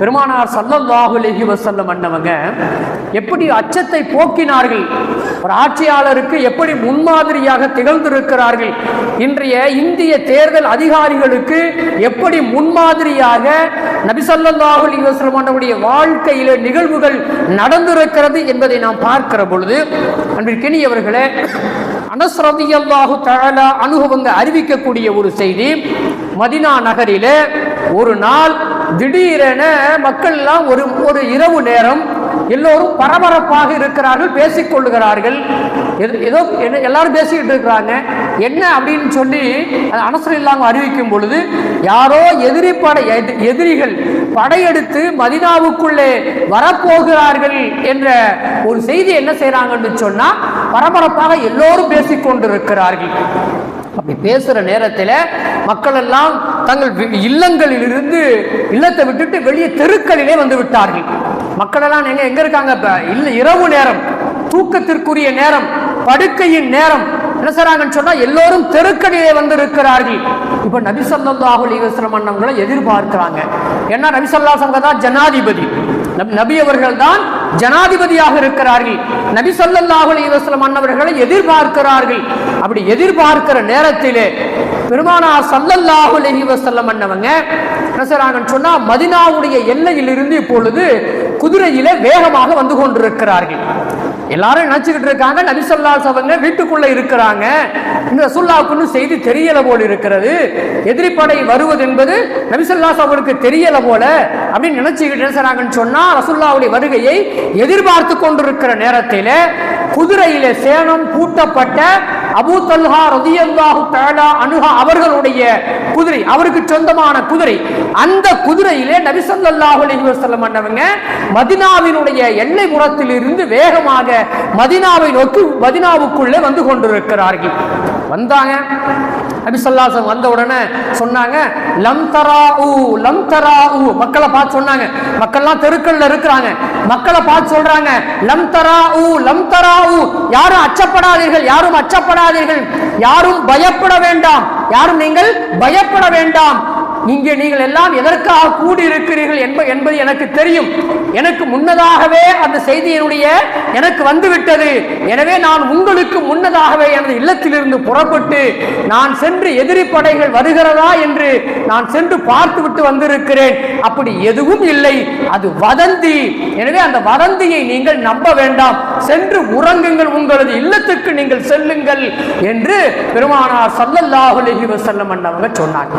பெருமானார் சல்லல்லாஹு அலைஹி வஸல்லம் அண்ணவங்க எப்படி அச்சத்தை போக்கினார்கள்? ஒரு ஆட்சியாளருக்கு எப்படி முன்மாதிரியாக திகழ்ந்திருக்கிறார்கள்? இன்றைய இந்திய தேர்தல் அதிகாரிகளுக்கு எப்படி முன்மாதிரியாக நபி ஸல்லல்லாஹு அலைஹி வஸல்லம் வாழ்க்கையில நிகழ்வுகள் நடந்திருக்கிறது என்பதை நாம் பார்க்கிற பொழுது அன்பிற்கினியவர்களே அனஸ் ரலியல்லாஹு தஆலா அனுபவங்க அறிவிக்கக்கூடிய ஒரு செய்தி மதினா நகரிலே ஒரு நாள் திடீரென மக்கள் எல்லாம் ஒரு ஒரு இரவு நேரம் எல்லோரும் பரபரப்பாக இருக்கிறார்கள் பேசிக்கொள்ளுகிறார்கள் எது- ஏதோ என்ன- எல்லாரும் பேசிக்கிட்டு இருக்கிறாங்க. என்ன அப்படின்னு சொல்லி அனசர் அனசரம் இல்லாமல் அறிவிக்கும் பொழுது யாரோ எதிரி படை எதி- எதிரிகள் படையெடுத்து மதினாவுக்குள்ளே வரப்போகிறார்கள் என்ற ஒரு செய்தி என்ன செய்கிறாங்கன்னு சொன்னா பரபரப்பாக எல்லோரும் பேசிக்கொண்டிருக்கிறார்கள் அப்படி பேசுகிற நேரத்தில் மக்கள் எல்லாம் தங்கள் இல்லங்களில் இல்லங்களிலிருந்து இல்லத்தை விட்டுட்டு வெளியே தெருக்களிலே வந்து விட்டார்கள். மக்கள் எல்லாம் எங்க எங்க இருக்காங்க? இப்ப இல்ல இரவு நேரம் தூக்கத்திற்குரிய நேரம் படுக்கையின் நேரம். என்ன செய்றாங்கன்னு சொன்னா எல்லோரும் தெருக்களிலே வந்து இருக்கிறார்கள் இப்ப நபி ஸல்லல்லாஹு அலைஹி அண்ணவங்களை எதிர்பார்க்கிறாங்க. ஏன்னா நபி ஸல்லல்லாஹு தான் ஜனாதிபதி. நபி அவர்கள் தான் ஜனாதிபதியாக இருக்கிறார்கள். நபி சொல்லல்லாஹு அலைஹி மன்னவர்களை அன்னவர்களை எதிர்பார்க்கிறார்கள். அப்படி எதிர்பார்க்கிற நேரத்திலே பெருமானார் சல்லல்லாஹு அலைஹி மன்னவங்க அன்னவங்க என்ன செய்றாங்கன்னு சொன்னா மதினாவுடைய எல்லையிலிருந்து இப்பொழுது குதிரையில வேகமாக வந்து கொண்டிருக்கிறார்கள். எல்லாரும் நினைச்சுக்கிட்டு இருக்காங்க நபி ஸல்லல்லாஹு அலைஹி அவங்க வீட்டுக்குள்ள இருக்கிறாங்க. இந்த ரசுல்லாவுக்குன்னு செய்தி தெரியல போல இருக்கிறது. எதிரிப்படை வருவது என்பது நபி ஸல்லல்லாஹு அவருக்கு தெரியல போல. அப்படின்னு நினைச்சுக்கிட்டு நினைச்சாங்கன்னு சொன்னா ரசுல்லாவுடைய வருகையை எதிர்பார்த்து கொண்டிருக்கிற நேரத்தில் குதிரையில சேனம் பூட்டப்பட்ட அபு தல்ஹா ரதியல்லாஹு தஆலா அனுஹா அவர்களுடைய குதிரை அவருக்கு சொந்தமான குதிரை. அந்த குதிரையிலே நபி ஸல்லல்லாஹு அலைஹி வஸல்லம் மதினாவினுடைய எல்லை புறத்திலிருந்து வேகமாக மதினாவை நோக்கி மதினாவுக்குள்ளே வந்து கொண்டிருக்கிறார்கள். வந்தாங்க. நபி வந்த உடனே சொன்னாங்க லம் ஊ லம் ஊ மக்களை பார்த்து சொன்னாங்க. மக்கள்லாம் தெருக்கள்ல இருக்கிறாங்க. மக்களை பார்த்து சொல்றாங்க லம் ஊ லம் ஊ யாரும் அச்சப்படாதீர்கள் யாரும் அச்சப்படாதீர்கள். யாரும் பயப்பட வேண்டாம். யாரும் நீங்கள் பயப்பட வேண்டாம். இங்கே நீங்கள் எல்லாம் எதற்காக கூடி இருக்கிறீர்கள் என்ப என்பது எனக்கு தெரியும். எனக்கு முன்னதாகவே அந்த செய்தியினுடைய எனக்கு வந்துவிட்டது. எனவே நான் உங்களுக்கு முன்னதாகவே எனது இல்லத்திலிருந்து புறப்பட்டு நான் சென்று எதிரி படைகள் வருகிறதா என்று நான் சென்று பார்த்துவிட்டு வந்திருக்கிறேன். அப்படி எதுவும் இல்லை. அது வதந்தி. எனவே அந்த வதந்தியை நீங்கள் நம்ப வேண்டாம். சென்று உறங்குங்கள். உங்களது இல்லத்துக்கு நீங்கள் செல்லுங்கள் என்று பெருமானார் சல்லல்லாஹு அலைஹி வஸல்லம் அண்ணவங்க சொன்னாங்க